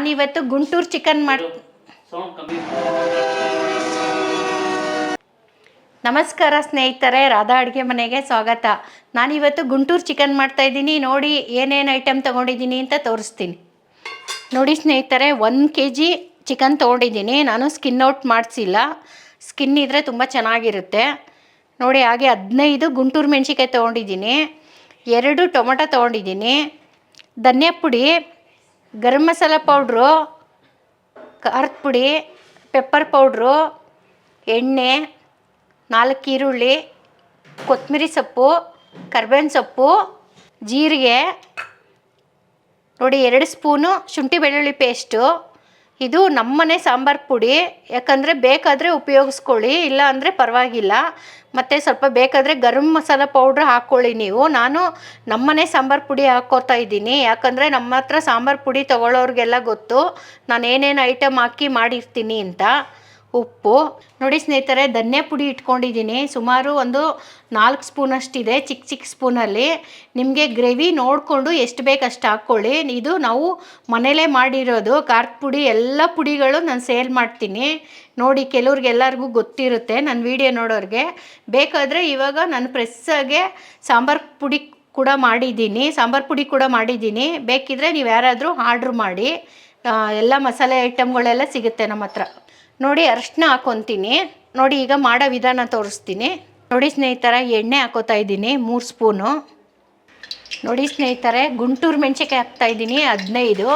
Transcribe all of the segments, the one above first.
ನಾನಿವತ್ತು ಗುಂಟೂರು ಚಿಕನ್ ಮಾಡಿ ನಮಸ್ಕಾರ ಸ್ನೇಹಿತರೆ ರಾಧಾ ಅಡುಗೆ ಮನೆಗೆ ಸ್ವಾಗತ. ನಾನಿವತ್ತು ಗುಂಟೂರು ಚಿಕನ್ ಮಾಡ್ತಾ ಇದ್ದೀನಿ. ನೋಡಿ ಏನೇನು ಐಟಮ್ ತೊಗೊಂಡಿದ್ದೀನಿ ಅಂತ ತೋರಿಸ್ತೀನಿ. ನೋಡಿ ಸ್ನೇಹಿತರೆ ಒಂದು ಕೆ ಜಿ ಚಿಕನ್ ತೊಗೊಂಡಿದ್ದೀನಿ. ನಾನು ಸ್ಕಿನ್ ಔಟ್ ಮಾಡಿಸಿಲ್ಲ. ಸ್ಕಿನ್ ಇದ್ದರೆ ತುಂಬ ಚೆನ್ನಾಗಿರುತ್ತೆ. ನೋಡಿ ಹಾಗೆ ಹದಿನೈದು ಗುಂಟೂರು ಮೆಣಸಿಕಾಯಿ ತೊಗೊಂಡಿದ್ದೀನಿ. ಎರಡು ಟೊಮೊಟೊ ತೊಗೊಂಡಿದ್ದೀನಿ. ಧನಿಯಾ ಪುಡಿ ಗರಂ ಮಸಾಲ ಪೌಡ್ರು ಖಾರದ ಪುಡಿ ಪೆಪ್ಪರ್ ಪೌಡ್ರು, ಎಣ್ಣೆ, ನಾಲ್ಕು ಈರುಳ್ಳಿ ಕೊತ್ತಂಬರಿ ಸೊಪ್ಪು, ಕರ್ಬೇವಿನ ಸೊಪ್ಪು, ಜೀರಿಗೆ, ನೋಡಿ ಎರಡು ಸ್ಪೂನು ಶುಂಠಿ ಬೆಳ್ಳುಳ್ಳಿ ಪೇಸ್ಟು ಇದು ನಮ್ಮನೆ ಸಾಂಬಾರು ಪುಡಿ. ಯಾಕಂದರೆ ಬೇಕಾದರೆ ಉಪಯೋಗಿಸ್ಕೊಳ್ಳಿ, ಇಲ್ಲ ಅಂದರೆ ಪರವಾಗಿಲ್ಲ. ಮತ್ತು ಸ್ವಲ್ಪ ಬೇಕಾದರೆ ಗರಂ ಮಸಾಲ ಪೌಡ್ರ್ ಹಾಕ್ಕೊಳ್ಳಿ ನೀವು. ನಾನು ನಮ್ಮನೆ ಸಾಂಬಾರು ಪುಡಿ ಹಾಕ್ಕೋತಾ ಇದ್ದೀನಿ. ಯಾಕಂದರೆ ನಮ್ಮ ಹತ್ರ ಸಾಂಬಾರು ಪುಡಿ ತೊಗೊಳ್ಳೋರಿಗೆಲ್ಲ ಗೊತ್ತು. ನಾನು ಏನೇನು ಐಟಮ್ ಹಾಕಿ ಮಾಡಿರ್ತೀನಿ ಅಂತ. ಉಪ್ಪು. ನೋಡಿ ಸ್ನೇಹಿತರೆ, ಧನ್ಯ ಪುಡಿ ಇಟ್ಕೊಂಡಿದ್ದೀನಿ. ಸುಮಾರು ಒಂದು ನಾಲ್ಕು ಸ್ಪೂನಷ್ಟಿದೆ ಚಿಕ್ಕ ಚಿಕ್ಕ ಸ್ಪೂನಲ್ಲಿ. ನಿಮಗೆ ಗ್ರೇವಿ ನೋಡಿಕೊಂಡು ಎಷ್ಟು ಬೇಕು ಅಷ್ಟು ಹಾಕ್ಕೊಳ್ಳಿ. ಇದು ನಾವು ಮನೇಲೇ ಮಾಡಿರೋದು. ಖಾರದ ಪುಡಿ, ಎಲ್ಲ ಪುಡಿಗಳು ನಾನು ಸೇಲ್ ಮಾಡ್ತೀನಿ. ನೋಡಿ ಕೆಲವ್ರಿಗೆಲ್ಲರಿಗೂ ಗೊತ್ತಿರುತ್ತೆ ನನ್ನ ವಿಡಿಯೋ ನೋಡೋರಿಗೆ. ಬೇಕಾದರೆ ಇವಾಗ ನಾನು ಪ್ರೆಸ್ಸಾಗೆ ಸಾಂಬಾರು ಪುಡಿ ಕೂಡ ಮಾಡಿದ್ದೀನಿ. ಸಾಂಬಾರು ಪುಡಿ ಕೂಡ ಮಾಡಿದ್ದೀನಿ. ಬೇಕಿದ್ರೆ ನೀವು ಯಾರಾದರೂ ಆರ್ಡ್ರ್ ಮಾಡಿ. ಎಲ್ಲ ಮಸಾಲೆ ಐಟಮ್ಗಳೆಲ್ಲ ಸಿಗುತ್ತೆ ನಮ್ಮ ಹತ್ರ. ನೋಡಿ ಅರಶಿನ ಹಾಕೊತೀನಿ. ನೋಡಿ ಈಗ ಮಾಡೋ ವಿಧಾನ ತೋರಿಸ್ತೀನಿ. ನೋಡಿ ಸ್ನೇಹಿತರ, ಎಣ್ಣೆ ಹಾಕೋತಾ ಇದ್ದೀನಿ, ಮೂರು ಸ್ಪೂನು. ನೋಡಿ ಸ್ನೇಹಿತರೆ, ಗುಂಟೂರು ಮೆಣಸಿಕಾಯಿ ಹಾಕ್ತಾ ಇದ್ದೀನಿ, ಹದಿನೈದು.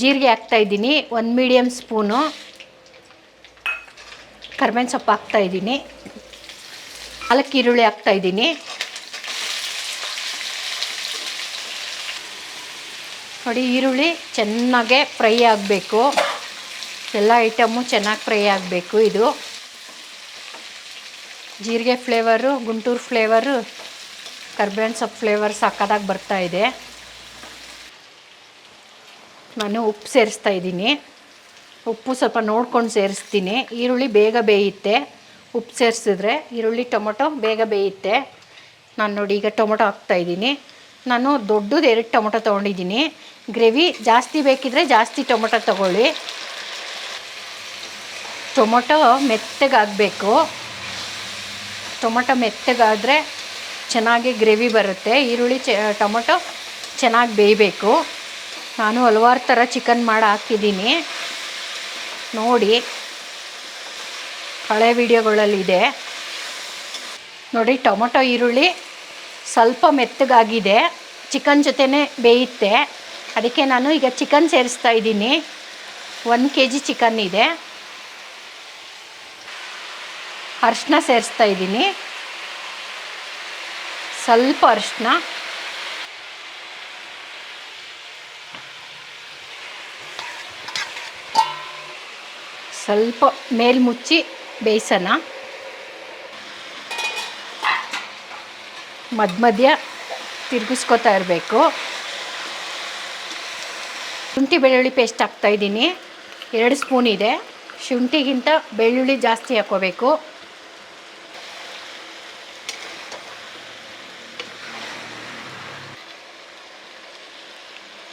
ಜೀರಿಗೆ ಹಾಕ್ತಾ ಇದ್ದೀನಿ, ಒಂದು ಮೀಡಿಯಮ್ ಸ್ಪೂನು. ಕರ್ಬೇವಿನ ಸೊಪ್ಪು ಹಾಕ್ತಾ ಇದ್ದೀನಿ. ನಾಲ್ಕು ಈರುಳ್ಳಿ ಹಾಕ್ತಾ ನೋಡಿ, ಈರುಳ್ಳಿ ಚೆನ್ನಾಗೆ ಫ್ರೈ ಆಗಬೇಕು. ಎಲ್ಲ ಐಟಮು ಚೆನ್ನಾಗಿ ಫ್ರೈ ಆಗಬೇಕು ಇದು. ಜೀರಿಗೆ ಫ್ಲೇವರು, ಗುಂಟೂರು ಫ್ಲೇವರು, ಕರ್ಬೇವಿನ ಸೊಪ್ಪು ಫ್ಲೇವರ್ ಸಾಕಾದಾಗ ಇದೆ. ನಾನು ಉಪ್ಪು ಸೇರಿಸ್ತಾ ಇದ್ದೀನಿ. ಉಪ್ಪು ಸ್ವಲ್ಪ ನೋಡ್ಕೊಂಡು ಸೇರಿಸ್ತೀನಿ. ಈರುಳ್ಳಿ ಬೇಗ ಬೇಯುತ್ತೆ. ಉಪ್ಪು ಸೇರಿಸಿದ್ರೆ ಈರುಳ್ಳಿ, ಟೊಮೊಟೊ ಬೇಗ ಬೇಯುತ್ತೆ. ನಾನು ನೋಡಿ, ಈಗ ಟೊಮೊಟೊ ಹಾಕ್ತಾಯಿದ್ದೀನಿ ನಾನು ದೊಡ್ಡದು ಎರಡು ಟೊಮೊಟೊ ತೊಗೊಂಡಿದ್ದೀನಿ. ಗ್ರೇವಿ ಜಾಸ್ತಿ ಬೇಕಿದ್ರೆ ಜಾಸ್ತಿ ಟೊಮೊಟೊ ತೊಗೊಳ್ಳಿ. ಟೊಮೊಟೊ ಮೆತ್ತಗಾಗಬೇಕು. ಟೊಮೊಟೊ ಮೆತ್ತಗಾದರೆ ಚೆನ್ನಾಗಿ ಗ್ರೇವಿ ಬರುತ್ತೆ. ಈರುಳ್ಳಿ ಚ, ಟೊಮೊಟೊ ಚೆನ್ನಾಗಿ ಬೇಯಬೇಕು. ನಾನು ಹಲವಾರು ಥರ ಚಿಕನ್ ಮಾಡಿ ಹಾಕಿದ್ದೀನಿ. ನೋಡಿ, ಹಳೆ ವಿಡಿಯೋಗಳಲ್ಲಿದೆ. ನೋಡಿ, ಟೊಮೊಟೊ, ಈರುಳ್ಳಿ ಸ್ವಲ್ಪ ಮೆತ್ತಗಾಗಿದೆ. ಚಿಕನ್ ಜೊತೆನೇ ಬೇಯುತ್ತೆ. ಅದಕ್ಕೆ ನಾನು ಈಗ ಚಿಕನ್ ಸೇರಿಸ್ತಾ ಇದ್ದೀನಿ. ಒಂದು ಕೆ ಜಿ ಚಿಕನ್ ಇದೆ. ಅರಿಶಿನ ಸೇರಿಸ್ತಾ ಇದ್ದೀನಿ. ಸ್ವಲ್ಪ ಅರಿಶಿನ. ಸ್ವಲ್ಪ ಮೇಲ್ಮುಚ್ಚಿ ಬೇಯಿಸೋಣ. ಮಧ್ಯ ಮಧ್ಯ ತಿರುಗಿಸ್ಕೊತಾ ಇರಬೇಕು. ಶುಂಠಿ ಬೆಳ್ಳುಳ್ಳಿ ಪೇಸ್ಟ್ ಹಾಕ್ತಾಯಿದ್ದೀನಿ ಎರಡು ಸ್ಪೂನ್ ಇದೆ. ಶುಂಠಿಗಿಂತ ಬೆಳ್ಳುಳ್ಳಿ ಜಾಸ್ತಿ ಹಾಕೋಬೇಕು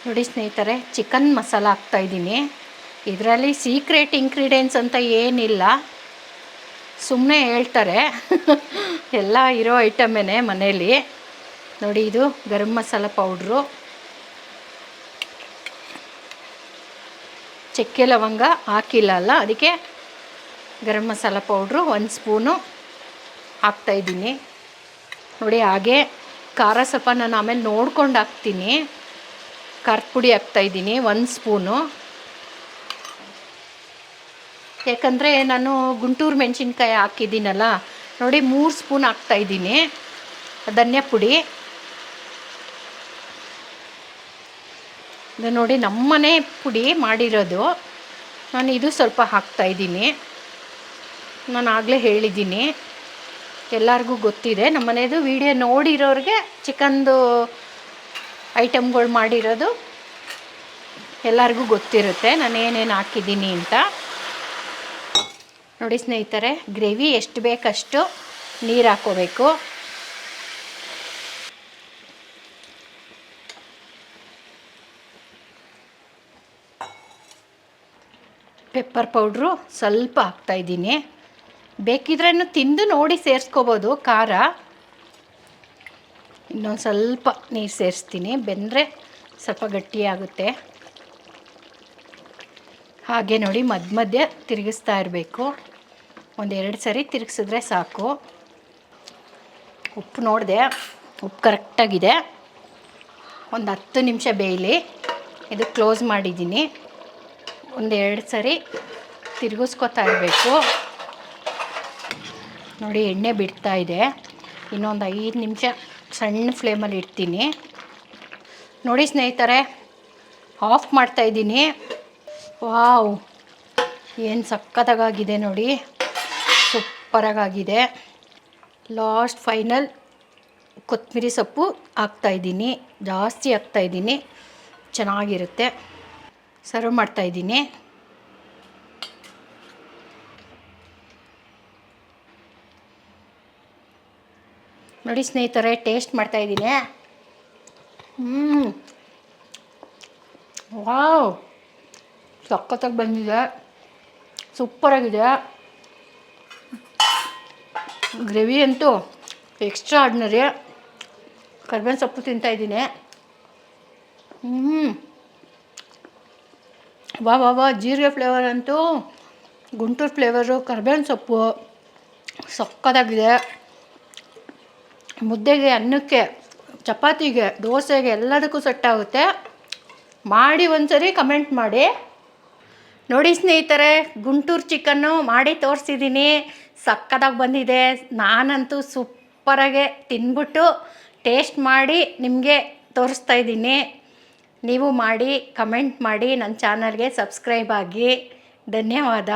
ನೋಡಿ ಸ್ನೇಹಿತರೆ ಚಿಕನ್ ಮಸಾಲ ಹಾಕ್ತಾಯಿದ್ದೀನಿ ಇದರಲ್ಲಿ ಸೀಕ್ರೆಟ್ ಇಂಗ್ರೀಡಿಯೆಂಟ್ಸ್ ಅಂತ ಏನಿಲ್ಲ. ಸುಮ್ಮನೆ ಹೇಳ್ತಾರೆ. ಎಲ್ಲ ಇರೋ ಐಟಮೇನೆ ಮನೇಲಿ. ನೋಡಿ, ಇದು ಗರಂ ಮಸಾಲ ಪೌಡ್ರು. ಚಕ್ಕೆ ಲವಂಗ ಹಾಕಿಲ್ಲ ಅಲ್ಲ, ಅದಕ್ಕೆ ಗರಂ ಮಸಾಲ ಪೌಡ್ರು, ಒಂದು ಸ್ಪೂನು ಹಾಕ್ತಾಯಿದ್ದೀನಿ ನೋಡಿ, ಹಾಗೆ ಖಾರ ಸ್ವಲ್ಪ ನಾನು ಆಮೇಲೆ ನೋಡ್ಕೊಂಡು ಹಾಕ್ತೀನಿ. ಖಾರದ ಪುಡಿ ಹಾಕ್ತಾಯಿದ್ದೀನಿ ಒಂದು ಸ್ಪೂನು. ಯಾಕಂದರೆ ನಾನು ಗುಂಟೂರು ಮೆಣಸಿನ್ಕಾಯಿ ಹಾಕಿದ್ದೀನಲ್ಲ ನೋಡಿ, ಮೂರು ಸ್ಪೂನ್ ಹಾಕ್ತಾಯಿದ್ದೀನಿ ಧನ್ಯ ಪುಡಿ. ಇದು ನೋಡಿ, ನಮ್ಮನೆ ಪುಡಿ ಮಾಡಿರೋದು. ನಾನು ಇದು ಸ್ವಲ್ಪ ಹಾಕ್ತಾಯಿದ್ದೀನಿ ನಾನು ಆಗಲೇ ಹೇಳಿದ್ದೀನಿ. ಎಲ್ಲರಿಗೂ ಗೊತ್ತಿದೆ. ನಮ್ಮನೇದು ವಿಡಿಯೋ ನೋಡಿರೋರಿಗೆ ಚಿಕನ್ದು ಐಟಮ್ಗಳು ಮಾಡಿರೋದು ಎಲ್ಲರಿಗೂ ಗೊತ್ತಿರುತ್ತೆ. ನಾನು ಏನೇನು ಹಾಕಿದ್ದೀನಿ ಅಂತ. ನೋಡಿ ಸ್ನೇಹಿತರೆ, ಗ್ರೇವಿ ಎಷ್ಟು ಬೇಕಷ್ಟು ನೀರು ಹಾಕೋಬೇಕು. ಪೆಪ್ಪರ್ ಪೌಡ್ರು ಸ್ವಲ್ಪ ಹಾಕ್ತಾಯಿದ್ದೀನಿ ಬೇಕಿದ್ರೆ ತಿಂದು ನೋಡಿ ಸೇರಿಸ್ಕೋಬೋದು, ಖಾರ. ಇನ್ನೊಂದು ಸ್ವಲ್ಪ ನೀರು ಸೇರಿಸ್ತೀನಿ, ಬೆಂದರೆ ಸ್ವಲ್ಪ ಗಟ್ಟಿಯಾಗುತ್ತೆ ಹಾಗೆ ನೋಡಿ ಮಧ್ಯ ಮಧ್ಯ ತಿರುಗಿಸ್ತಾ ಇರಬೇಕು. ಒಂದೆರಡು ಸರಿ ತಿರುಗಿಸಿದ್ರೆ ಸಾಕು. ಉಪ್ಪು ನೋಡಿದೆ, ಉಪ್ಪು ಕರೆಕ್ಟಾಗಿದೆ. ಒಂದು ಹತ್ತು ನಿಮಿಷ ಬೇಯಲಿ. ಇದು ಕ್ಲೋಸ್ ಮಾಡಿದ್ದೀನಿ. ಒಂದೆರಡು ಸರಿ ತಿರುಗಿಸ್ಕೊತಾ ಇರಬೇಕು. ನೋಡಿ ಎಣ್ಣೆ ಬಿಡ್ತಾ ಇದೆ. ಇನ್ನೊಂದು ಐದು ನಿಮಿಷ ಸಣ್ಣ ಫ್ಲೇಮಲ್ಲಿ ಇಡ್ತೀನಿ. ನೋಡಿ ಸ್ನೇಹಿತರೆ, ಆಫ್ ಮಾಡ್ತಾಯಿದ್ದೀನಿ ವಾವ್, ಏನು ಸಕ್ಕತ್ತಾಗಿದೆ ನೋಡಿ. ಸೂಪರಾಗಿದೆ ಲಾಸ್ಟ್ ಫೈನಲ್ ಕೊತ್ತಂಬರಿ ಸೊಪ್ಪು ಹಾಕ್ತಾಯಿದ್ದೀನಿ ಜಾಸ್ತಿ ಹಾಕ್ತಾಯಿದ್ದೀನಿ ಚೆನ್ನಾಗಿರುತ್ತೆ. ಸರ್ವ್ ಮಾಡ್ತಾಯಿದ್ದೀನಿ ನೋಡಿ ಸ್ನೇಹಿತರೆ, ಟೇಸ್ಟ್ ಮಾಡ್ತಾಯಿದ್ದೀನಿ ಹ್ಞೂ ವಾವ್. ಸಖತ್ತಾಗಿ ಬಂದಿದೆ. ಸೂಪರಾಗಿದೆ. ಗ್ರೇವಿ ಅಂತೂ ಎಕ್ಸ್ಟ್ರಾ ಆರ್ಡಿನರಿ ಕರ್ಬೇವಿನ ಸೊಪ್ಪು ತಿಂತಾಯಿದ್ದೀನಿ ಹ್ಞೂ ವಾ ವಾ ವಾ, ಜೀರಿಗೆ ಫ್ಲೇವರ್ ಅಂತೂ ಗುಂಟೂರು ಫ್ಲೇವರು ಕರ್ಬೇವಿನ ಸೊಪ್ಪು ಸಕ್ಕತ್ತಾಗಿದೆ ಮುದ್ದೆಗೆ, ಅನ್ನಕ್ಕೆ, ಚಪಾತಿಗೆ, ದೋಸೆಗೆ ಎಲ್ಲದಕ್ಕೂ ಸೆಟ್ ಆಗುತ್ತೆ. ಮಾಡಿ ಒಂದ್ಸರಿ ಕಮೆಂಟ್ ಮಾಡಿ. ನೋಡಿ ಸ್ನೇಹಿತರೆ, ಗುಂಟೂರು ಚಿಕನ್ನು ಮಾಡಿ ತೋರಿಸಿದ್ದೀನಿ. ಸಕ್ಕದಾಗಿ ಬಂದಿದೆ. ನಾನಂತೂ ಸೂಪರಾಗೆ ತಿಂದ್ಬಿಟ್ಟು ಟೇಸ್ಟ್ ಮಾಡಿ ನಿಮಗೆ ತೋರಿಸ್ತಾ ಇದ್ದೀನಿ. ನೀವು ಮಾಡಿ, ಕಮೆಂಟ್ ಮಾಡಿ, ನನ್ನ ಚಾನಲ್ಗೆ ಸಬ್ಸ್ಕ್ರೈಬ್ ಆಗಿ. ಧನ್ಯವಾದ.